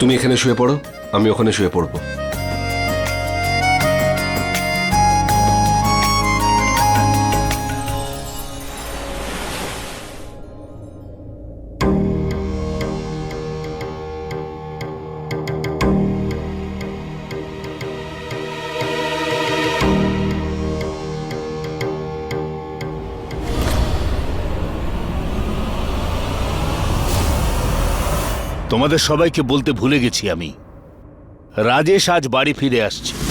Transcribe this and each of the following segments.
তুমি এখানে শুয়ে পড়ো আমি ওখানে শুয়ে পড়ব। তোমাদের সবাইকে বলতে ভুলে গেছি আমি। রাজেশ আজ বাড়ি ফিরে আসছে।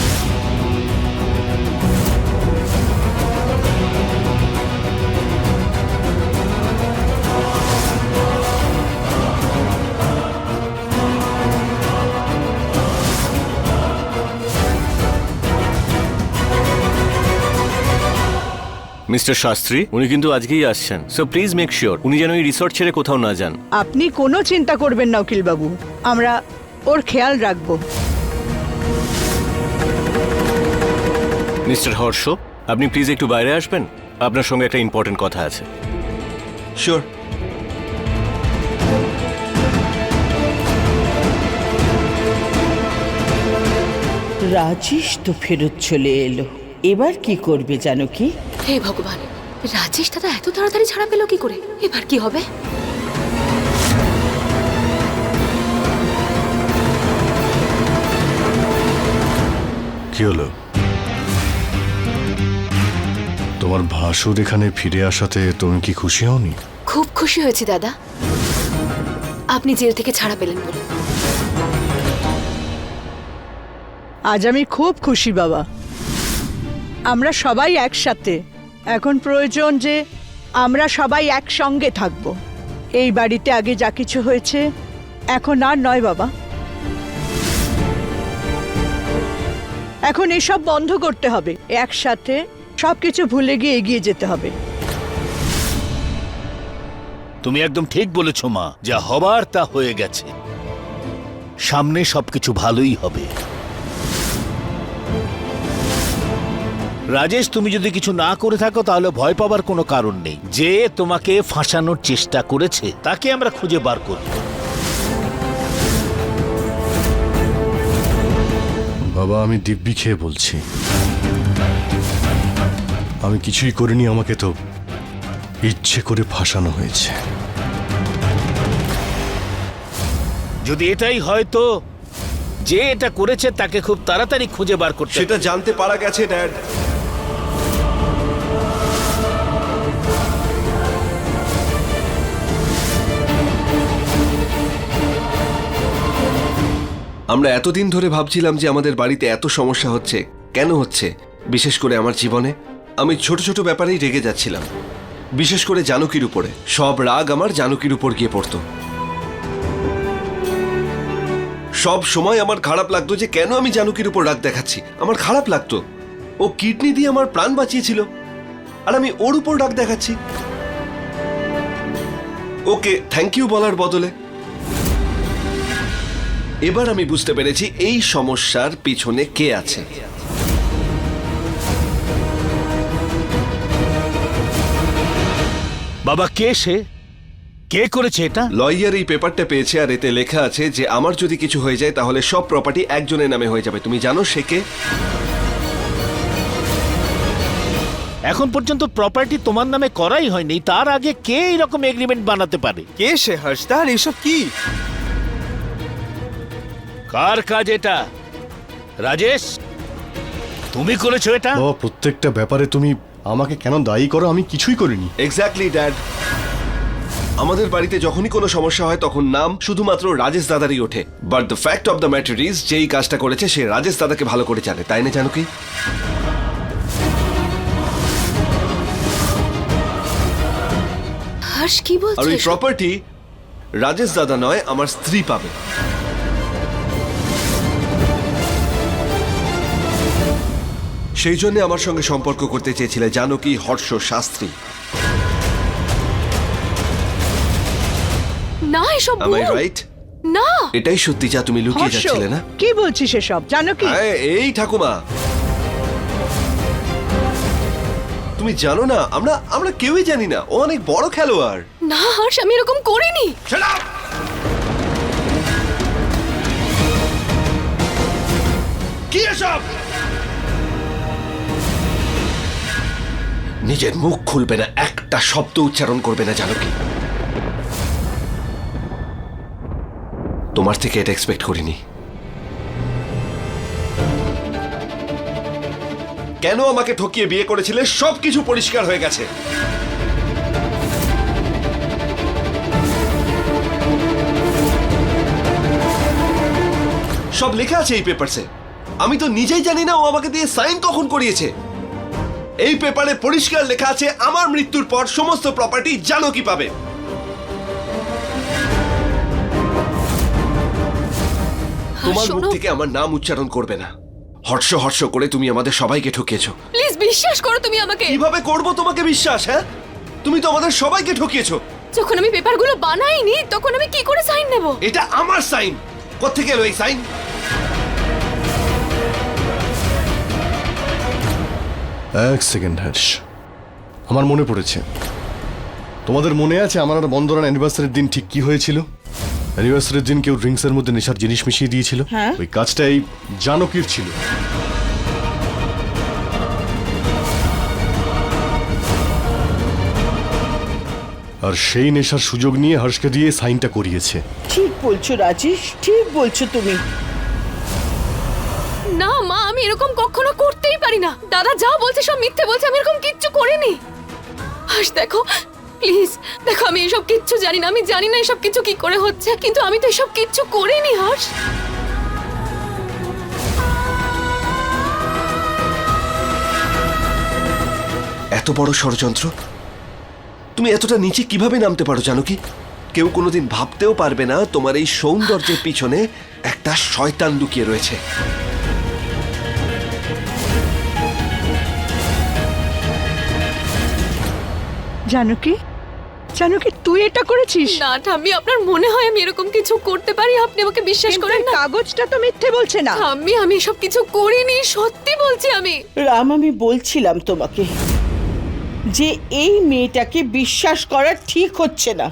মিস্টার শাস্ত্রী উনি কিন্তু আজকেই আসছেন। সো প্লিজ মেক শিওর উনি যেন এই রিসর্ট ছেড়ে কোথাও না যান। আপনি কোনো চিন্তা করবেন না উকিল বাবু আমরা ওর খেয়াল রাখব। মিস্টার হর্ষ আপনি প্লিজ একটু বাইরে আসবেন? আপনার সঙ্গে একটা ইম্পর্টেন্ট কথা আছে। শিওর রাজেশ তো ফেরত চলে এলো। এবার কি করবে জানো কি? হে ভগবান রাজেশ দাদা এত তাড়াতাড়ি ছাড়া পেল কি করে? এবার কি হবে? কি হলো? তোমার ভাসুর এখানে ফিরে আসাতে তুমি কি খুশি হওনি? খুব খুশি হয়েছি দাদা। আপনি জেল থেকে ছাড়া পেলেন বলে। আজ আমি খুব খুশি বাবা। আমরা সবাই একসাথে। এখন প্রয়োজন যে আমরা সবাই একসঙ্গে থাকব। এই বাড়িতে আগে যা কিছু হয়েছে, এখন আর নয় বাবা। এখন এসব বন্ধ করতে হবে। একসাথে সবকিছু ভুলে গিয়ে এগিয়ে যেতে হবে। তুমি একদম ঠিক বলেছ, মা। যা হবার তা হয়ে গেছে। সামনে সবকিছু ভালোই হবে। রাজেশ তুমি যদি কিছু না করে থাকো তাহলে ভয় পাবার কোনো কারণ নেই। যে তোমাকে ফাঁসানোর চেষ্টা করেছে তাকে আমরা খুঁজে বার করব বাবা আমি দিব্যি খেয়ে বলছি। আমি কিছুই করিনি আমাকে তো ইচ্ছে করে ফাঁসানো হয়েছে। যদি এটাই হয় তো যে এটা করেছে তাকে খুব তাড়াতাড়ি খুঁজে বার করতে সেটা জানতে পারা গেছে ড্যাড আমরা এতদিন ধরে ভাবছিলাম যে আমাদের বাড়িতে এত সমস্যা হচ্ছে। কেন হচ্ছে? বিশেষ করে আমার জীবনে। আমি ছোট ছোট ব্যাপারেই রেগে যাচ্ছিলাম। বিশেষ করে জানকীর উপরে। সব রাগ আমার জানকীর উপর গিয়ে পড়তো। সব সময় আমার খারাপ লাগতো যে কেন আমি জানকীর উপর রাগ দেখাচ্ছি। আমার খারাপ লাগতো। ও কিডনি দিয়ে আমার প্রাণ বাঁচিয়েছিল। আর আমি ওর উপর রাগ দেখাচ্ছি। ওকে থ্যাংক ইউ বলার বদলে এবার আমি বুঝতে পেরেছি এই সমস্যার পিছনে কে আছে। বাবা কে সে? কে করেছে এটা? লয়ার এই পেপারটা পেয়েছে আর এতে লেখা আছে যে আমার যদি কিছু হয়ে যায় তাহলে সব প্রপার্টি একজনের নামে হয়ে যাবে। তুমি জানো সে কে? এখন পর্যন্ত প্রপার্টি তোমার নামে করাই হয়নি তার আগে কে এরকম এগ্রিমেন্ট বানাতে পারে? কে সে হর্ষদা আর এসব কি? কার কাজ এটা? রাজেশ তুমি করেছ এটা? বাবা প্রত্যেকটা ব্যাপারে তুমি আমাকে কেন দায়ী করো? আমি কিছুই করিনি। এক্স্যাক্টলি ড্যাড আমাদের বাড়িতে যখনই কোনো সমস্যা হয় তখন নাম শুধুমাত্র রাজেশ দাদারই ওঠে। But the fact of the matter is যেই কাজটা করেছে সে রাজেশ দাদাকে ভালো করে জানে। তাই না জানো কি আর ওই এসব? প্রপার্টি রাজেশ দাদা নয় আমার স্ত্রী পাবে। সেই জন্য আমার সঙ্গে সম্পর্ক করতে চেয়েছিলে জানো কি হর্ষ শাস্ত্রী। না এসব Am I ভুল। right? না। এটাই সত্যি যা তুমি লুকিয়ে হর্ষ, যাচ্ছিলে না? কি বলছিস এসব? জানো কি? হ্যাঁ, এই ঠাকুমা। তুমি জানো না আমরা আমরা কেউই জানি না ও অনেক বড় খেলোয়াড়। না হর্ষ আমি এরকম করিনি। কি এসব? নিজের মুখ খুলবে না, একটা শব্দ উচ্চারণ করবে না, জানো কি? তোমার থেকে এটা এক্সপেক্ট করিনি। কেন আমাকে ঠকিয়ে বিয়ে করেছিলে? সবকিছু পরিষ্কার হয়ে গেছে। সব লেখা আছে এই পেপারসে আমি তো নিজেই জানি না ও আমাকে দিয়ে সাইন কখন করিয়েছে। এই পেপারে পরিষ্কার লেখা আছে আমার মৃত্যুর পর সমস্ত প্রপার্টি জানো কি পাবে তোমার মুখ শোনো থেকে আমার নাম উচ্চারণ করবে না। হর্ষ হর্ষ করে তুমি আমাদের সবাইকে ঠকিয়েছো। প্লিজ বিশ্বাস করো তুমি আমাকে। কীভাবে করব তোমাকে বিশ্বাস হ্যাঁ? তুমি তো আমাদের সবাইকে ঠকিয়েছো। যখন আমি পেপারগুলো বানাইনি তখন আমি কি করে সাইন নেব? এটা আমার সাইন কোথেকে এলো এই সাইন এক সেকেন্ড হ্যার্ষ আমার মনে পড়েছে। তোমাদের মনে আছে আমার আর বন্দরান অ্যানিভার্সারির দিন ঠিক কি হয়েছিল? অ্যানিভার্সারির দিন কেউ ড্রিঙ্কসের মধ্যে নেশার জিনিস মিশিয়ে দিয়েছিল? হ্যাঁ। ওই কাজটা এই জানকির ছিল। আর সেই নেশার সুযোগ নিয়ে হর্ষকে দিয়ে সাইনটা করিয়েছে। ঠিক বলছো রাজেশ ঠিক বলছো তুমি। না মা আমি এরকম কখনো করতেই পারি না। দাদা যা বলছে সব মিথ্যে বলছে, আমি এরকম কিচ্ছু করিনি। হাস দেখো প্লিজ দেখো, আমি এসব কিচ্ছু জানি না, আমি জানি না এসব কিছু কি করে হচ্ছে, কিন্তু আমি তো এসব কিচ্ছু করিনি হাস এত বড় ষড়যন্ত্র? তুমি এতটা নিচে কীভাবে নামতে পারো জানো কি? কেউ কোনোদিন ভাবতেও পারবে না তোমার এই সৌন্দর্যের পিছনে একটা শয়তান লুকিয়ে রয়েছে। জানো কি জানো কি তুই এটা করেছিস? না ঠাম্মি আপনার মনে হয় আমি এরকম কিছু করতে পারি? আপনি আমাকে বিশ্বাস করেন না? কাগজটা তো মিথ্যে বলছে না। ঠাম্মি আমি এসব কিছু করিনি সত্যি বলছি আমি। রাম আমি বলছিলাম তোমাকে যে এই মেয়েটাকে বিশ্বাস করা ঠিক হচ্ছে না।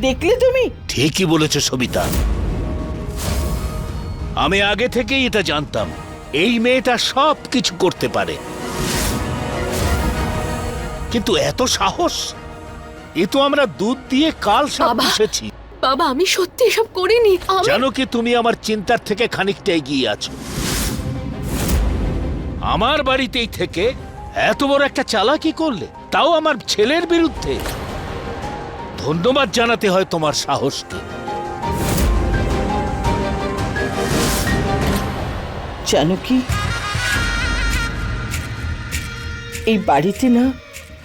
দেখলে তুমি? ঠিকই বলেছ সবিতা। আমি আগে থেকেই এটা জানতাম। এই মেয়েটা সব কিছু করতে পারে। কিন্তু এত সাহস? এ তো আমরা দুধ দিয়ে কাল সব বাবা। পুষেছি। বাবা আমি সত্যি এসব করিনি। আমি জানো কি তুমি আমার চিন্তার থেকে খানিকটা এগিয়ে আছো? আমার বাড়িতেই থেকে এত বড় একটা চালাকি করলে তাও আমার ছেলের বিরুদ্ধে। ধন্যবাদ জানাতে হয় তোমার সাহসকে। জানো কি? এই বাড়িতে না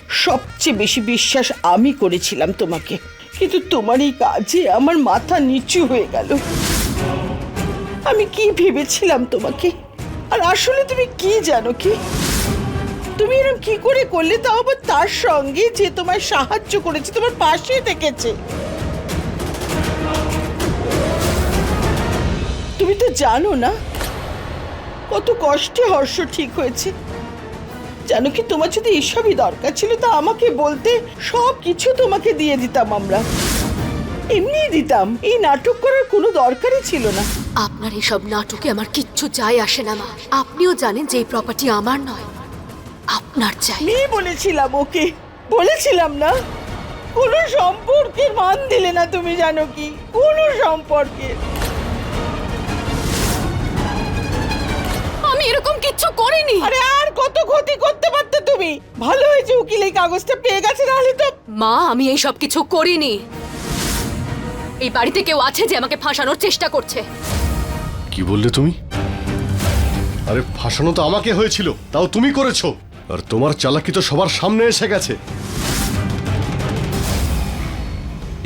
সবচেয়ে বেশি বিশ্বাস আমি করেছিলাম তোমাকে। কিন্তু তোমার এই কাজে আমার মাথা নিচু হয়ে গেল। আমি কি ভেবেছিলাম তোমাকে? আর আসলে তুমি কি জানো কি? তুমি এরকম কি করে করলে? তাও আবার তার সঙ্গে যে তোমায় সাহায্য করেছে, তোমার পাশে থেকেছে। তুমি তো জানো না? কত কষ্টে হর্ষ ঠিক হয়েছে। জানো কি তোমার যদি এসবই দরকার ছিল তা আমাকে বলতে সব কিছু তোমাকে দিয়ে দিতাম আমরা। এমনি দিতাম। এই নাটক করার কোনো দরকারই ছিল না। আপনার এসব নাটকে আমার কিচ্ছু যায় আসে না মা। আপনিও জানেন যে এই প্রপার্টি আমার নয় আপনার চাই। আমি বলেছিলাম ওকে বলেছিলাম না। কোনো সম্পর্কের মান দিলে না তুমি জানো কি কোনো সম্পর্কের। এরকম কিচ্ছু করিনি। আরে আর কত ক্ষতি করতে পারতে তুমি? ভালো হয়েছে উকিল এই কাগজটা পেয়ে গেছে নাহলে তো মা আমি এই সব কিছু করিনি। এই বাড়িতে কেউ আছে যে আমাকে ফাঁসানোর চেষ্টা করছে। কি বললে তুমি? আরে ফাঁসানো তো আমাকে হয়েছিল তাও তুমি করেছ। আর তোমার চালাকি তো সবার সামনে এসে গেছে।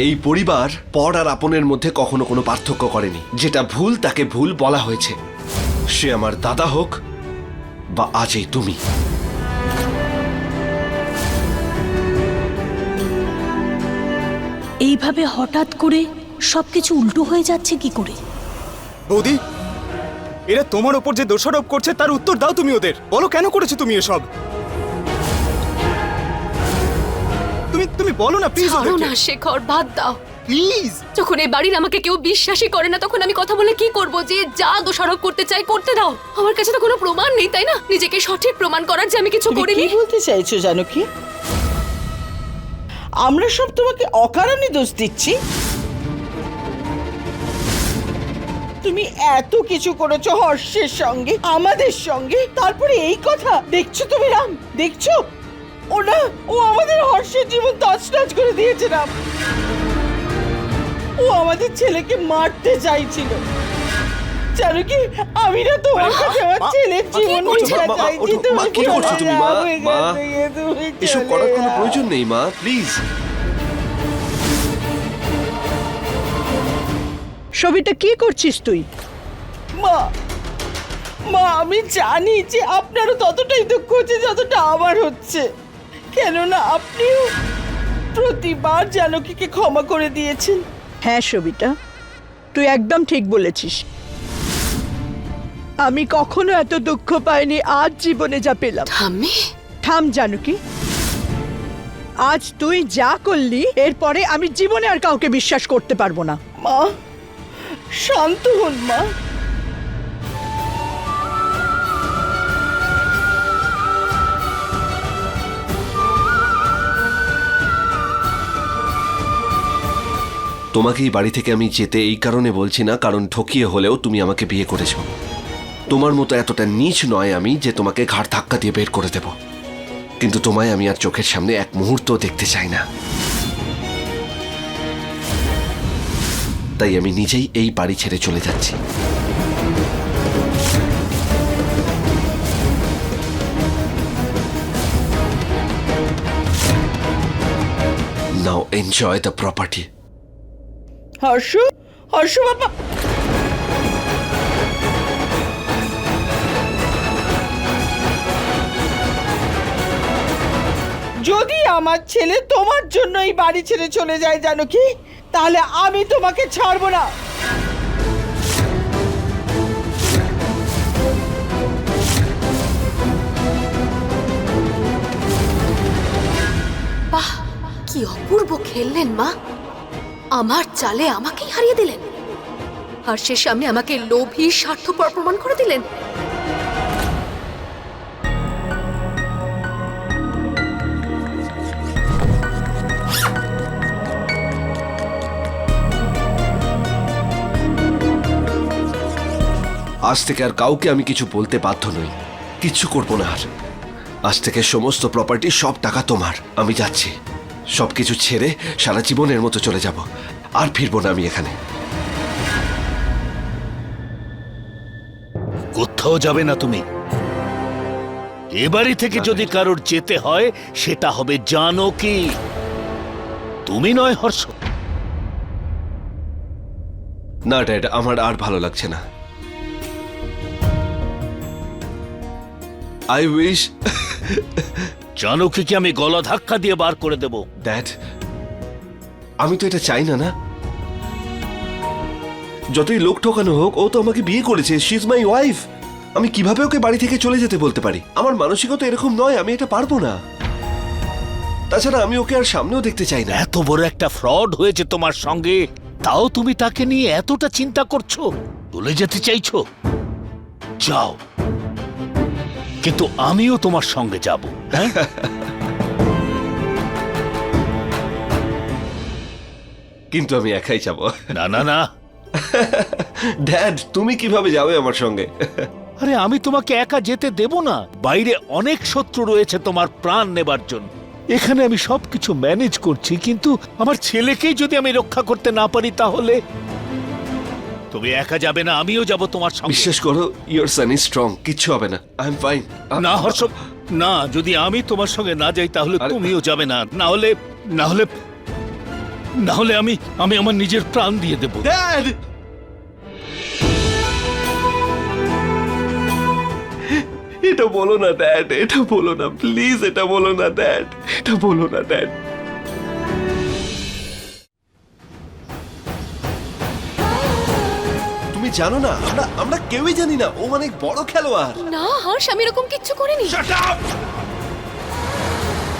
এই পরিবার পর আর আপনের মধ্যে কখনো কোনো পার্থক্য করেনি। যেটা ভুল তাকে ভুল বলা হয়েছে। সে আমার দাদা হোক বা আজই তুমি। এইভাবে হঠাৎ করে সবকিছু উল্টো হয়ে যাচ্ছে কি করে? বৌদি এরা তোমার ওপর যে দোষারোপ করছে তার উত্তর দাও তুমি ওদের। বলো কেন করেছ তুমি এসব? তুমি তুমি বলো না প্লিজ ছাড়ো না শেখর বাদ দাও। প্লিজ। যখন এই বাড়ির আমাকে কেউ বিশ্বাসই করে না তখন আমি কথা বলে কি করব? যে যা দোষারোপ করতে চাই করতে দাও। আমার কাছে তো কোনো প্রমাণ নেই তাই না? নিজেকে সঠিক প্রমাণ করার যে আমি কিছু তুমি করিনি। কি বলতে চাইছো জানো কি আমরা সব তোমাকে অকারণে দোষ দিচ্ছি। তুমি এত কিছু করেছ হর্ষের সঙ্গে আমাদের সঙ্গে। তারপরে এই কথা দেখছ তুমি রাম? দেখছ? ও না ও আমাদের হর্ষের জীবন তছনছ করে দিয়েছে রাম। ও আমাদের ছেলেকে মারতে চাইছিল। জানো কি? আমি না তোমার কাছে আমার ছেলের জীবন চাইছি ওঠো, মা, কি করছ তুমি, মা? মা, এসব করার কোনো প্রয়োজন নেই মা প্লিজ। সবিতা কি করছিস তুই? মা মা আমি জানি যে আপনারও ততটাই দুঃখ হচ্ছে যতটা আমার হচ্ছে। কেননা আপনিও প্রতিবার জানকীকে ক্ষমা করে দিয়েছেন। হ্যাঁ সবিতা তুই একদম ঠিক বলেছিস। আমি কখনো এত দুঃখ পাইনি আজ জীবনে যা পেলাম। থাম। জানো কি আজ তুই যা করলি এরপরে আমি জীবনে আর কাউকে বিশ্বাস করতে পারব না। মা শান্ত হন মা। তোমাকে এই বাড়ি থেকে আমি যেতে এই কারণে বলছি না, কারণ ঠকিয়ে হলেও তুমি আমাকে বিয়ে করেছ। তোমার মতো এতটা নিচ নয় আমি যে তোমাকে ঘাড় ধাক্কা দিয়ে বের করে দেব। কিন্তু তোমায় আমি আর চোখের সামনে এক মুহূর্ত দেখতে চাই না। তাই আমি নিজেই এই বাড়ি ছেড়ে চলে যাচ্ছি। Now enjoy the property Harsh Harsh বাবা। যদি আমার ছেলে তোমার জন্য এই বাড়ি ছেড়ে চলে যায় জানো কি তাহলে আমি তোমাকে ছাড়বো না। বাহ, কি অপূর্ব খেললেন মা। আমার চালে আমাকেই হারিয়ে দিলেন। আর সে সামনে আমাকে লোভী স্বার্থপর প্রমাণ করে দিলেন। আজ থেকে আর কাউকে আমি কিছু বলতে বাধ্য নই। কিচ্ছু করব না আর। আজ থেকে সমস্ত প্রপার্টি সব টাকা তোমার। আমি যাচ্ছি। সব কিছু ছেড়ে সারা জীবনের মতো চলে যাব। আর ফিরবো না আমি এখানে। কোথাও যাবে না তুমি। এবাড়ি থেকে যদি কারোর যেতে হয় সেটা হবে জানো কি তুমি নয় হর্ষ। না ড্যাড আমার আর ভালো লাগছে না। আই উইশ জানো কি কি আমি গলা ধাক্কা দিয়ে বার করে দেব। ড্যাড আমি তো এটা চাই না না? যতই লোক ঠকানো হোক ও তো আমাকে বিয়ে করেছে শি ইজ মাই ওয়াইফ আমি কীভাবে ওকে বাড়ি থেকে চলে যেতে বলতে পারি? আমার মানসিকতা এরকম নয় আমি এটা পারব না। তাছাড়া আমি ওকে আর সামনেও দেখতে চাই না। এত বড় একটা ফ্রড হয়েছে তোমার সঙ্গে। তাও তুমি তাকে নিয়ে এতটা চিন্তা করছ? চলে যেতে চাইছো? যাও। কিন্তু আমিও তোমার সঙ্গে যাব হ্যাঁ? কিন্তু আমি একাই যাব। না না না। ড্যাড তুমি কীভাবে যাবে আমার সঙ্গে? আরে আমি তোমাকে একা যেতে দেব না। বাইরে অনেক শত্রু রয়েছে তোমার প্রাণ নেবার জন্য। এখানে আমি সবকিছু ম্যানেজ করছি কিন্তু আমার ছেলেকেই যদি আমি রক্ষা করতে না পারি তাহলে? তুমি একা যাবে না আমিও যাব তোমার সঙ্গে। বিশ্বাস করো ইয়োর সান ইজ স্ট্রং কিচ্ছু হবে না আই এম ফাইন না হর্ষ না যদি আমি তোমার সঙ্গে না যাই তাহলে তুমিও যাবে না। না হলে না হলে না হলে আমি আমি আমার নিজের প্রাণ দিয়ে দেব। ড্যাড এটা বলো না ড্যাড এটা বলো না প্লিজ এটা বলো না ড্যাড এটা বলো না ড্যাড জানো না আমরা আমরা কেউই জানি না ও অনেক বড় খেলোয়াড়। না হর্ষ আমি এরকম কিচ্ছু করিনি।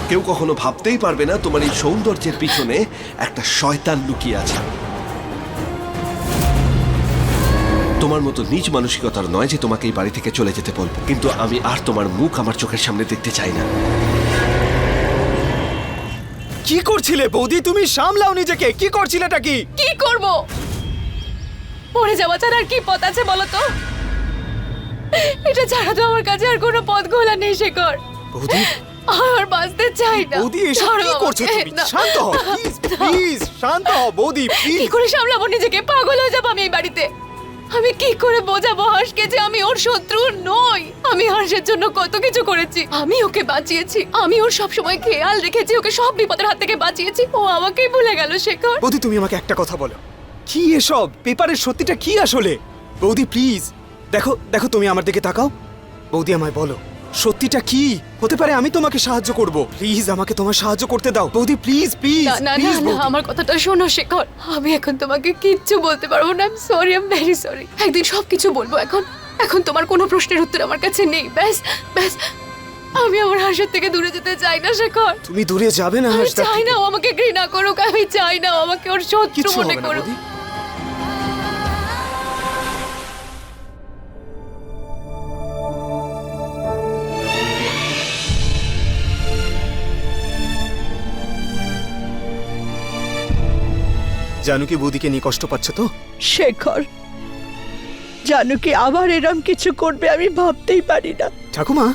কেউ কখনো ভাবতেই পারবে না তোমার এই সৌন্দর্যের পিছনে একটা শয়তান লুকিয়ে আছে। তোমার মতো নিজ মানসিকতার নয় যে তোমাকে এই বাড়ি থেকে চলে যেতে বলব কিন্তু আমি আর তোমার মুখ আমার চোখের সামনে দেখতে চাই না। কি করছিলে বৌদি? তুমি সামলাও নিজেকে। কি করছিলেটা কি? কি করব? মরে যাওয়া ছাড়া আর কি পথ আছে বলো তো এটা ছাড়া তো আমার কাছে আর কোনো পথ খোলা নেই শেখর। বৌদি? আর বাঁচতে চাই না। বৌদি এসব কি করছ তুমি। শান্ত হও প্লিজ প্লিজ শান্ত হও বৌদি কি করে সামলাবো নিজেকে? পাগল হয়ে যাব আমি এই বাড়িতে। আমি কি করে বোঝাবো হর্ষকে যে আমি ওর শত্রু নই? আমি হর্ষের জন্য কত কিছু করেছি। আমি ওকে বাঁচিয়েছি। আমি ওর সব সময় খেয়াল রেখেছি ওকে সব বিপদের হাত থেকে বাঁচিয়েছি। ও আমাকেই ভুলে গেল শেখর। বৌদি তুমি আমাকে একটা কথা বলো। কি এসব? পেপারের সত্যিটা কি আসলে? বৌদি প্লিজ দেখো দেখো তুমি আমার দিকে তাকাও। বৌদি আমায় বলো সত্যিটা কি? হতে পারে আমি তোমাকে সাহায্য করব। প্লিজ আমাকে তোমার সাহায্য করতে দাও। বৌদি প্লিজ প্লিজ না না না আমার কথাটা শোনো শেখর। আমি এখন তোমাকে কিচ্ছু বলতে পারব না। I sorry I am very sorry একদিন সব কিছু বলব এখন। এখন তোমার কোনো প্রশ্নের উত্তর আমার কাছে নেই। ব্যাস ব্যাস। আমি আমার হাসের থেকে দূরে যেতে চাই না শেখর। তুমি দূরে যাবে না আমি চাই না আমাকে ঘৃণা করুক আমি চাই না আমাকে ওর শত্রু মনে করুক। বৌদি জানু কি বৌদিকে নিয়ে কষ্ট পাচ্ছ তো? শেখর জানো কি আবার এরম কিছু করবে আমি ভাবতেই পারি না। ঠাকুমা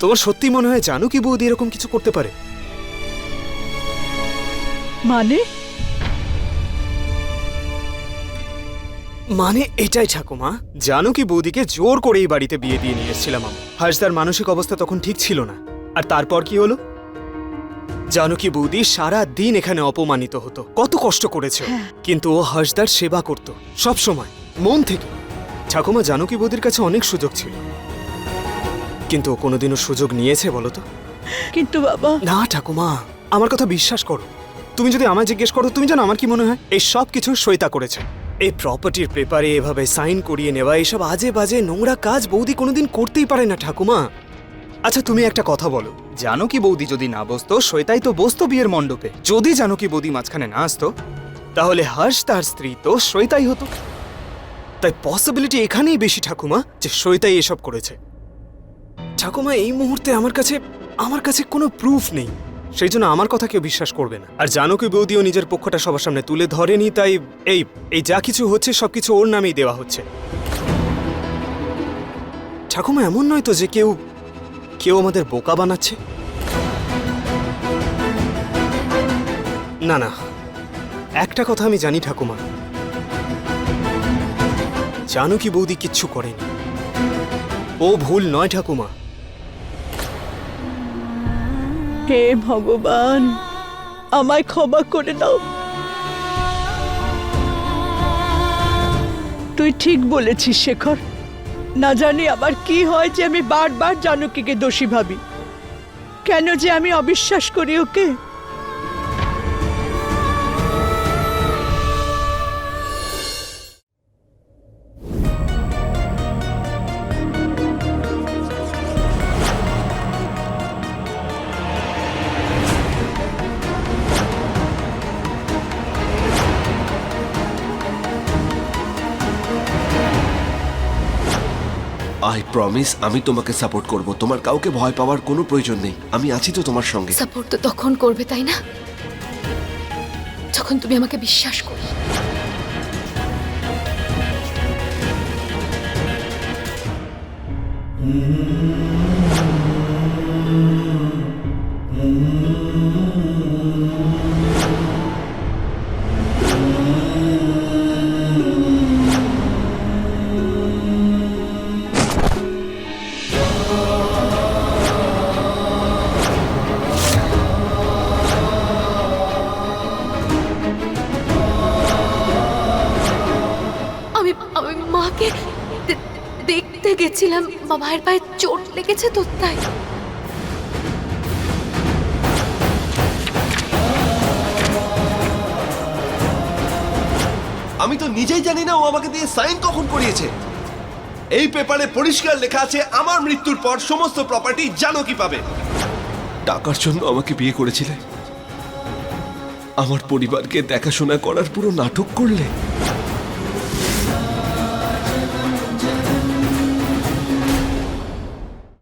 তোমার সত্যি মনে হয় জানু কি বৌদি এরকম কিছু করতে পারে? মানে? মানে এটাই ঠাকুমা জানো কি বৌদিকে জোর করে এই বাড়িতে বিয়ে দিয়ে নিয়ে এসেছিলাম আমি। হাসদার মানসিক অবস্থা তখন ঠিক ছিল না। আর তারপর কি হলো? জানো কি বৌদি সারা দিন এখানে অপমানিত হতো। কত কষ্ট করেছে। কিন্তু ও হাসদার সেবা করত সব সময় মন থেকে। ঠাকুমা জানো কি বৌদির কাছে অনেক সুযোগ ছিল। কিন্তু ও কোনোদিনও সুযোগ নিয়েছে বলো তো? কিন্তু বাবা। না ঠাকুমা আমার কথা বিশ্বাস করো। তুমি যদি আমায় জিজ্ঞেস করো তুমি জানো আমার কি মনে হয়? এই সব কিছু সইতা করেছে। এই প্রপার্টির পেপারে এভাবে সাইন করিয়ে নেওয়া এসব আজে বাজে নোংরা কাজ বৌদি কোনোদিন করতেই পারে না ঠাকুমা। আচ্ছা তুমি একটা কথা বলো। জানো কি বৌদি যদি না বসতো? শ্বেতাই তো বসতো বিয়ের মণ্ডপে। যদি জানো কি বৌদি মাঝখানে না আসতো, তাহলে হর্ষ তার স্ত্রী তো শ্বেতাই হতো। তাই পসিবিলিটি এখানেই বেশি, ঠাকুমা, যে শ্বেতাই এসব করেছে। ঠাকুমা, এই মুহূর্তে আমার কাছে আমার কাছে কোনো প্রুফ নেই। সেই জন্য আমার কথা কেউ বিশ্বাস করবে না। আর জানো কি বৌদিও নিজের পক্ষটা সবার সামনে তুলে ধরেনি, তাই এই এই যা কিছু হচ্ছে, সব কিছু ওর নামেই দেওয়া হচ্ছে। ঠাকুমা, এমন নয় তো যে কেউ কেউ আমাদের বোকা বানাচ্ছে? না না। একটা কথা আমি জানি, ঠাকুমা। জানো কি বৌদি কিচ্ছু করেনি? ও ভুল নয়, ঠাকুমা। হে ভগবান, আমায় ক্ষমা করে দাও। তুই ঠিক বলেছিস, শেখর। না জানি আবার কি হয় যে আমি বারবার জানকীকে দোষী ভাবি। কেন যে আমি অবিশ্বাস করি ওকে? আই প্রমিস আমি তোমাকে সাপোর্ট করব। তোমার কাউকে ভয় পাওয়ার কোনো প্রয়োজন নেই। আমি আছি তো তোমার সঙ্গে। সাপোর্ট তো তখন করবে তাই না? যখন তুমি আমাকে বিশ্বাস করবে আমি আমি মাকে দেখতে গেছিলাম। পায়ে চোট লেগেছে তো, তাই। আমি তো নিজেই জানি না ও আমাকে দিয়ে সাইন কখন করিয়েছে। এই পেপারে পরিষ্কার লেখা আছে, আমার মৃত্যুর পর সমস্ত প্রপার্টি জানো কি পাবে টাকার জন্য আমাকে বিয়ে করেছিলে? আমার পরিবারকে দেখাশোনা করার পুরো নাটক করলে?